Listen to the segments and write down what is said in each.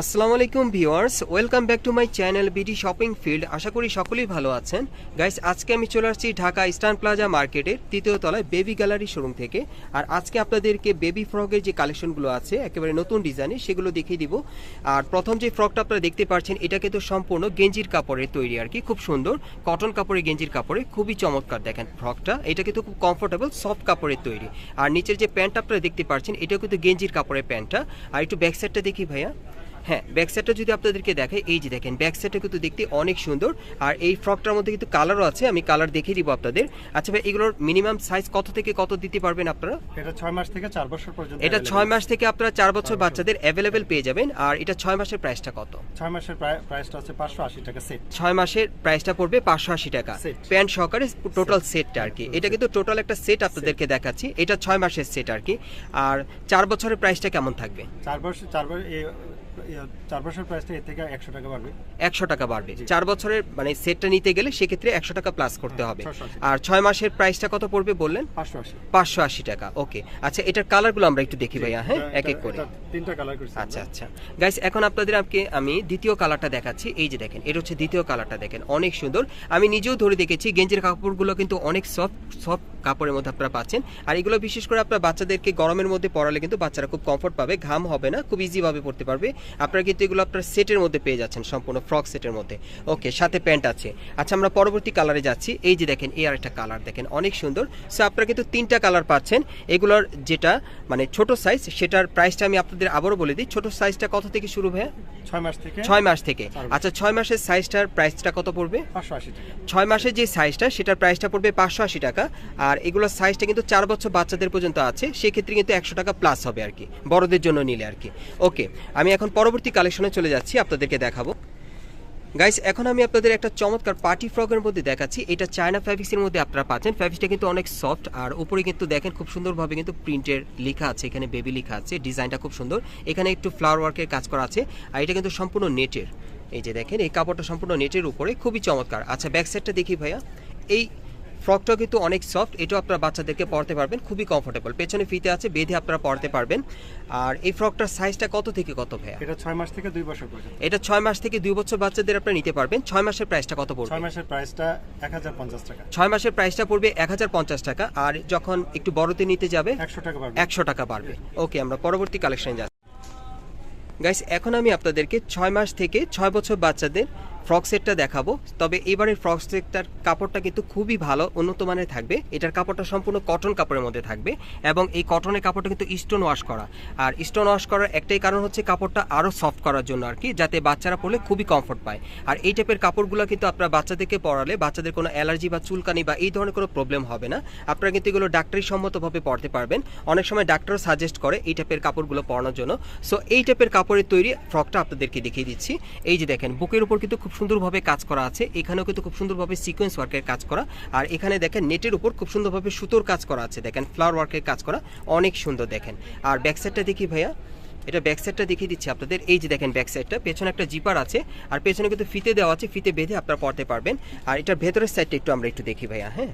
আসসালামু আলাইকুম viewers, welcome back to my channel BD shopping field. আশা করি সকলেই ভালো আছেন। গাইস, আজকে আমি চলে আসছি ঢাকা ইস্টার্ন প্লাজা মার্কেটের তৃতীয় তলায় বেবি গ্যালারি শোরুম থেকে। আর আজকে আপনাদেরকে বেবি ফ্রকের যে কালেকশনগুলো আছে, একেবারে নতুন ডিজাইনের, সেগুলো দেখিয়ে দিব। আর প্রথম যে ফ্রকটা আপনারা দেখতে পাচ্ছেন, এটা কিন্তু সম্পূর্ণ গেঞ্জির কাপড়ের তৈরি আর কি, খুব সুন্দর। কটন কাপড়ের গেঞ্জির কাপড়ে, খুবই চমৎকার দেখেন ফ্রকটা। এটা কিন্তু খুব কমফোর্টেবল সফট কাপড়ের তৈরি। আর নিচের যে প্যান্টটা আপনারা দেখতে পাচ্ছেন, এটাও কিন্তু গেঞ্জির কাপড়ের প্যান্টটা। আর একটু ব্যাক সাইডটা দেখি ভাইয়া। হ্যাঁ ব্যাক সাইডটা যদি আপনাদেরকে দেখাই এই যে দেখেন ব্যাক সাইডটা কিন্তু দেখতে অনেক সুন্দর। আর এই ফ্রকটার মধ্যে কিন্তু কালারও আছে আমি কালার দেখিয়ে দিব আপনাদের। আচ্ছা ভাই এগুলোর মিনিমাম সাইজ কত থেকে কত দিতে পারবেন আপনারা? এটা ছয় মাস থেকে চার বছর পর্যন্ত এটা available। ছয় মাস থেকে আপনারা চার বছর বাচ্চাদের অ্যাভেলেবেল পেয়ে যাবেন। আর এটা ছয় মাসের প্রাইসটা কত? ছয় মাসের প্রাইসটা পাঁচশো আশি টাকা সেট ছয় মাসের প্রাইসটা পড়বে পাঁচশো আশি টাকা। Set. প্যান্ট সহকারে টোটাল সেটটা আর কি। এটা কিন্তু টোটাল একটা সেট আপনাদেরকে দেখাচ্ছি। এটা ছয় মাসের সেট আর কি। আর চার বছরের প্রাইসটা কেমন থাকবে? চার বছর চার বছর এ- এ- চার বছর প্রাইসটা এর থেকে একশো টাকা বাড়বে। একশো টাকা বাড়বে। চার বছরের মানে সেটটা নিতে গেলে সেক্ষেত্রে একশো টাকা প্লাস করতে হবে। আর ছয় মাসের প্রাইসটা কত পড়বে বললেন? পাঁচশো আশি। পাঁচশো আশি টাকা ওকে আচ্ছা এটার কালারগুলো আমরা একটু দেখি ভাইয়া হ্যাঁ? এক এক করে। তিনটা কালার করছি আচ্ছা আচ্ছা। গাইস এখন আপনাদের আজকে আমি দ্বিতীয় কালারটা দেখাচ্ছি। এই যে দেখেন এটা হচ্ছে দ্বিতীয় কালারটা দেখেন অনেক সুন্দর। আমি নিজেও ধরে দেখেছি গেঞ্জির কাপড়গুলো কিন্তু অনেক সফট সফট কাপড়ের মধ্যে আপনারা পাচ্ছেন। আর এগুলো বিশেষ করে আপনার বাচ্চাদেরকে গরমের মধ্যে পরালে কিন্তু বাচ্চারা খুব কমফোর্ট পাবে ঘাম হবে না খুব ইজিভাবে পড়তে পারবে। আপনারা কিন্তু এগুলো আপনার সেটের মধ্যে পেয়ে যাচ্ছেন সম্পূর্ণ ফ্রক সেটের মধ্যে। ওকে সাথে প্যান্ট আছে। আচ্ছা আমরা পরবর্তী কালারে যাচ্ছি। এই যে দেখেন এই আর একটা কালার দেখেন অনেক সুন্দর। সো আপনারা কিন্তু তিনটা কালার পাচ্ছেন। এগুলোর যেটা মানে ছোট সাইজ সেটার প্রাইসটা আমি আপনাদের আবারও বলে দিই। ছোট সাইজটা কত থেকে শুরু হয় ছয় মাস থেকে। ছয় মাস থেকে। আচ্ছা ছয় মাসের সাইজটার প্রাইসটা কত পড়বে? পাঁচশো আশি ছয় মাসের যে সাইজটা সেটার প্রাইসটা পড়বে পাঁচশো আশি টাকা। আর এগুলোর সাইজটা কিন্তু চার বছর বাচ্চাদের পর্যন্ত আছে, সেক্ষেত্রে কিন্তু একশো টাকা প্লাস হবে আর কি, বড়দের জন্য নিলে আর কি। ওকে আমি এখন পরবর্তী কালেকশনে চলে যাচ্ছি, আপনাদেরকে দেখাবো। গাইস এখন আমি আপনাদের একটা চমৎকার পার্টি ফ্রকের মধ্যে দেখাচ্ছি, এটা চায়না ফ্যাব্রিক্সের মধ্যে আপনারা পাচ্ছেন। ফ্যাব্রিক্সটা কিন্তু অনেক সফট আর উপরে কিন্তু দেখেন খুব সুন্দরভাবে কিন্তু প্রিন্টের লেখা আছে, এখানে বেবি লেখা আছে ডিজাইনটা খুব সুন্দর। এখানে একটু ফ্লাওয়ার ওয়ার্কের কাজ করা আছে, আর এটা কিন্তু সম্পূর্ণ নেটের এই যে দেখেন, এই কাপড়টা সম্পূর্ণ নেটের উপরে, খুবই চমৎকার। আচ্ছা ব্যাক সাইডটা দেখি ভাইয়া। এই ফ্রকটাও কিন্তু অনেক সফট এটাও আপনারা বাচ্চাদেরকে পরতে পারবেন খুবই কমফোর্টেবল পেছনে ফিতে আছে বেঁধে আপনারা পরতে পারবেন। আর এই ফ্রকটার সাইজটা কত থেকে কত ভাইয়া? এটা ছয় মাস থেকে দুই বছর পর্যন্ত। এটা ছয় মাস থেকে দুই বছর বাচ্চাদের আপনারা নিতে পারবেন। ছয় মাসের প্রাইসটা কত পড়বে? ছয় মাসের প্রাইসটা এক হাজার পঞ্চাশ টাকা। ছয় মাসের প্রাইসটা পড়বে এক হাজার পঞ্চাশ টাকা। আর যখন একটু বড়তে নিতে যাবে একশো টাকা বাড়বে। একশো টাকা বাড়বে। ওকে আমরা পরবর্তী কালেকশন যাচ্ছি। গাইস এখন আমি আপনাদেরকে ছয় মাস থেকে ছয় বছর বাচ্চাদের ফ্রক সেটটা দেখাবো। তবে এবারের ফ্রক সেটটার কাপড়টা কিন্তু খুবই ভালো, উন্নত মানের থাকবে। এটার কাপড়টা সম্পূর্ণ কটন কাপড়ের মধ্যে থাকবে এবং এই কটনের কাপড়টা কিন্তু স্টোন ওয়াশ করা। আর স্টোন ওয়াশ করার একটাই কারণ হচ্ছে কাপড়টা আরও সফট করার জন্য আর কি যাতে বাচ্চারা পরলে খুবই কমফোর্ট পায়। আর এই টাইপের কাপড়গুলো কিন্তু আপনারা বাচ্চাদেরকে পরালে, বাচ্চাদের কোনো অ্যালার্জি বা চুলকানি বা এই ধরনের কোনো প্রবলেম হবে না। আপনারা কিন্তু এগুলো ডাক্তারি সম্মতভাবে পরতে পারবেন। অনেক সময় ডাক্তারও সাজেস্ট করে এই টাইপের কাপড়গুলো পরানোর জন্য। সো এই টাইপের কাপড়ের তৈরি ফ্রকটা আপনাদেরকে দেখিয়ে দিচ্ছি। এই যে দেখেন, বুকের উপর কিন্তু খুব সুন্দরভাবে কাজ করা আছে। এখানেও কিন্তু খুব সুন্দরভাবে সিকোয়েন্স ওয়ার্কের কাজ করা। আর এখানে দেখেন নেটের উপর খুব সুন্দরভাবে সুতোর কাজ করা আছে। দেখেন ফ্লাওয়ার ওয়ার্কের কাজ করা অনেক সুন্দর দেখেন। আর ব্যাক সাইডটা দেখি ভাইয়া। এটা ব্যাক সাইডটা দেখিয়ে দিচ্ছি আপনাদের। এই যে দেখেন ব্যাক সাইডটা পেছনে একটা জিপার আছে। আর পেছনে কিন্তু ফিতে দেওয়া আছে। ফিতে বেঁধে আপনারা পড়তে পারবেন। আর এটার ভেতরের সাইডটা একটু আমরা একটু দেখি ভাইয়া হ্যাঁ?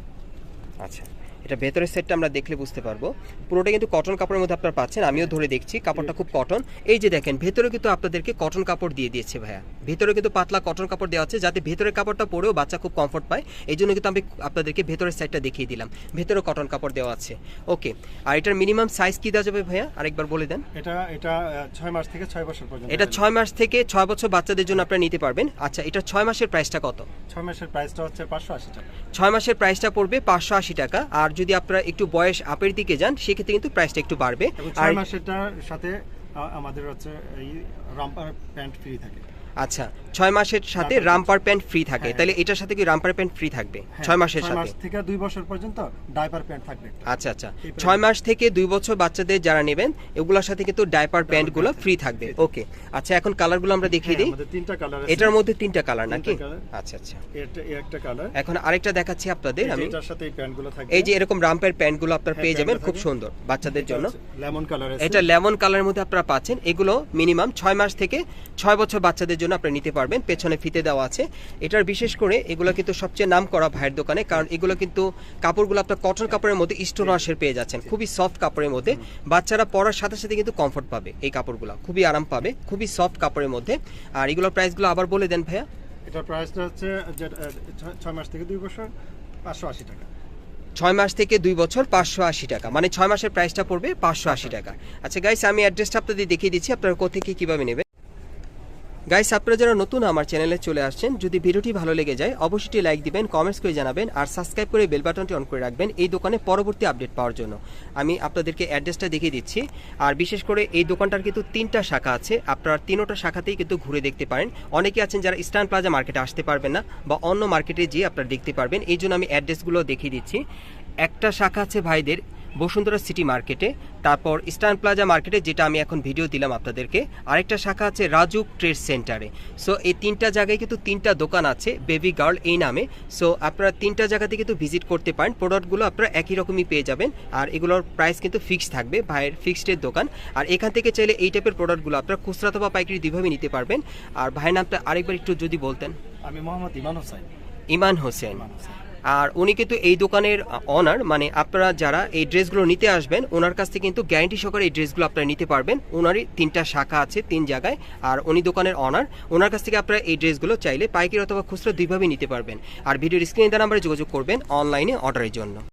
আচ্ছা। এটা ভেতরের সেটটা আমরা দেখলে বুঝতে পারব। পুরোটা কিন্তু কটন কাপড়ের মধ্যে আপনারা পাচ্ছেন আমিও ধরে দেখছি কাপড়টা খুব কটন এই যে দেখেন ভেতরে কিন্তু আপনাদেরকে কটন কাপড় দিয়ে দিয়েছে ভাইয়া। ভেতরে কিন্তু পাতলা কটন কাপড় দেওয়া আছে যাতে ভেতরের কাপড়টা পরেও বাচ্চা খুব কমফোর্ট পায়। এই জন্য কিন্তু আমি আপনাদেরকে ভেতরের সাইডটা দেখিয়ে দিলাম। ভেতরে কটন কাপড় দেওয়া আছে। ওকে আর এটার মিনিমাম সাইজ কি দেওয়া যাবে ভাইয়া? আরেকবার বলে দেন। এটা এটা ছয় মাস থেকে ছয় বছর পর্যন্ত এটা ছয় মাস থেকে ছয় বছর বাচ্চাদের জন্য আপনারা নিতে পারবেন। আচ্ছা এটা ছয় মাসের প্রাইসটা কত? ছয় মাসের প্রাইসটা হচ্ছে পাঁচশো আশি টাকা। ছয় মাসের প্রাইসটা পড়বে পাঁচশো আশি টাকা। আর যদি আপনারা একটু বয়স আপের দিকে যান সেক্ষেত্রে কিন্তু প্রাইসটা একটু বাড়বে। আর সেটার মাসেরটার সাথে আমাদের হচ্ছে এই রাম্পার প্যান্ট ফ্রি থাকে। আচ্ছা ছয় মাসের সাথে রামপার প্যান্ট ফ্রি থাকে। হ্যাঁ। তাহলে এটার সাথে কি রামপার প্যান্ট ফ্রি থাকবে? হ্যাঁ, ছয় মাসের সাথে। থেকে দুই বছর পর্যন্ত ডাইপার প্যান্ট থাকবে আচ্ছা আচ্ছা। ছয় মাস থেকে দুই বছর বাচ্চাদের যারা নেবেন এগুলোর সাথে কিন্তু ডাইপার প্যান্টগুলো ফ্রি থাকবে। ওকে আচ্ছা এখন কালারগুলো আমরা দেখিয়ে হ্যাঁ, দিই। তিনটা কালার আছে। এটার মধ্যে তিনটা কালার নাকি? আচ্ছা আচ্ছা। এটা একটা কালার এখন আরেকটা দেখাচ্ছি আপনাদের আমি। এটার সাথে এই প্যান্টগুলো থাকবে। এই যে এরকম রামপার প্যান্টগুলো আপনারা পেয়ে যাবেন খুব সুন্দর বাচ্চাদের জন্য। লেমন কালার এটা লেমন কালারের মধ্যে আপনারা পাচ্ছেন। এগুলো মিনিমাম ছয় মাস থেকে ছয় বছর বাচ্চাদের জন্য জন্য আপনি নিতে পারবেন পেছনে ফিতে দেওয়া আছে। এটার বিশেষ করে এগুলো কিন্তু সবচেয়ে নাম করা ভাইয়ের দোকানে কারণ এগুলো কিন্তু কাপড়গুলো আপনার কটন কাপড়ের মধ্যে স্টোন ওয়াশের পেয়ে যাচ্ছেন। খুবই সফট কাপড়ের মধ্যে। বাচ্চারা পরার সাথে সাথে কিন্তু কমফোর্ট পাবে এই কাপড়গুলো। খুবই আরাম পাবে খুবই সফট কাপড়ের মধ্যে। আর এগুলোর প্রাইসগুলো আবার বলে দেন ভাইয়া। এটার প্রাইসটা হচ্ছে ছয় মাস থেকে দুই বছর পাঁচশো আশি টাকা। ছয় মাস থেকে দুই বছর পাঁচশো আশি টাকা। মানে ছয় মাসের প্রাইসটা পড়বে পাঁচশো আশি টাকা। আচ্ছা গাইস আমি অ্যাড্রেসটা আপনাদের দেখিয়ে দিচ্ছি আপনারা কোথেকে কীভাবে নেবেন? গাইস আপনারা যারা নতুন আমার চ্যানেলে চলে আসছেন, যদি ভিডিওটি ভালো লেগে যায়, অবশ্যই লাইক দিবেন কমেন্টস করে জানাবেন, আর সাবস্ক্রাইব করে বেল বাটনটি অন করে রাখবেন এই দোকানে পরবর্তী আপডেট পাওয়ার জন্য। আমি আপনাদেরকে অ্যাড্রেসটা দেখিয়ে দিচ্ছি। আর বিশেষ করে এই দোকানটার কিন্তু তিনটা শাখা আছে। আপনারা তিনোটা শাখাতেই কিন্তু ঘুরে দেখতে পারেন। অনেকে আছেন যারা ইস্টার্ন প্লাজা মার্কেটে আসতে পারবেন না বা অন্য মার্কেটে গিয়ে আপনারা দেখতে পারবেন। এই জন্য আমি অ্যাড্রেসগুলো দেখিয়ে দিচ্ছি। একটা শাখা আছে ভাইদের বসুন্ধরা সিটি মার্কেটে তারপর ইস্টার্ন প্লাজা মার্কেটে যেটা আমি এখন ভিডিও দিলাম আপনাদেরকে। আরেকটা শাখা আছে রাজুক ট্রেড সেন্টারে। সো এই তিনটা জায়গায় কিন্তু তিনটা দোকান আছে বেবি গার্ল এই নামে। সো আপনারা তিনটা জায়গাতে কিন্তু ভিজিট করতে পারেন। প্রোডাক্টগুলো আপনারা একই রকমই পেয়ে যাবেন। আর এগুলোর প্রাইস কিন্তু ফিক্সড থাকবে ভাইয়ের ফিক্সডের দোকান। আর এখান থেকে চাইলে এই টাইপের প্রোডাক্টগুলো আপনারা খুচরা অথবা পাইকারি দুইভাবে নিতে পারবেন। আর ভাইয়ের নামটা আরেকবার একটু যদি বলতেন। আমি মোহাম্মদ ইমান হোসাইন ইমান হোসেন। ইমান হোসেন। আর উনি কিন্তু এই দোকানের অনার মানে আপনারা যারা এই ড্রেসগুলো নিতে আসবেন, ওনার কাছ থেকে কিন্তু গ্যারান্টি সহকারে এই ড্রেসগুলো আপনারা নিতে পারবেন। ওনারই তিনটা শাখা আছে, তিন জায়গায়। আর উনি দোকানের অনার ওনার কাছ থেকে আপনারা এই ড্রেসগুলো চাইলে পাইকারি অথবা খুচরো দুইভাবে নিতে পারবেন। আর ভিডিওর স্ক্রিনে দেওয়া নাম্বারে যোগাযোগ করবেন অনলাইনে অর্ডারের জন্য।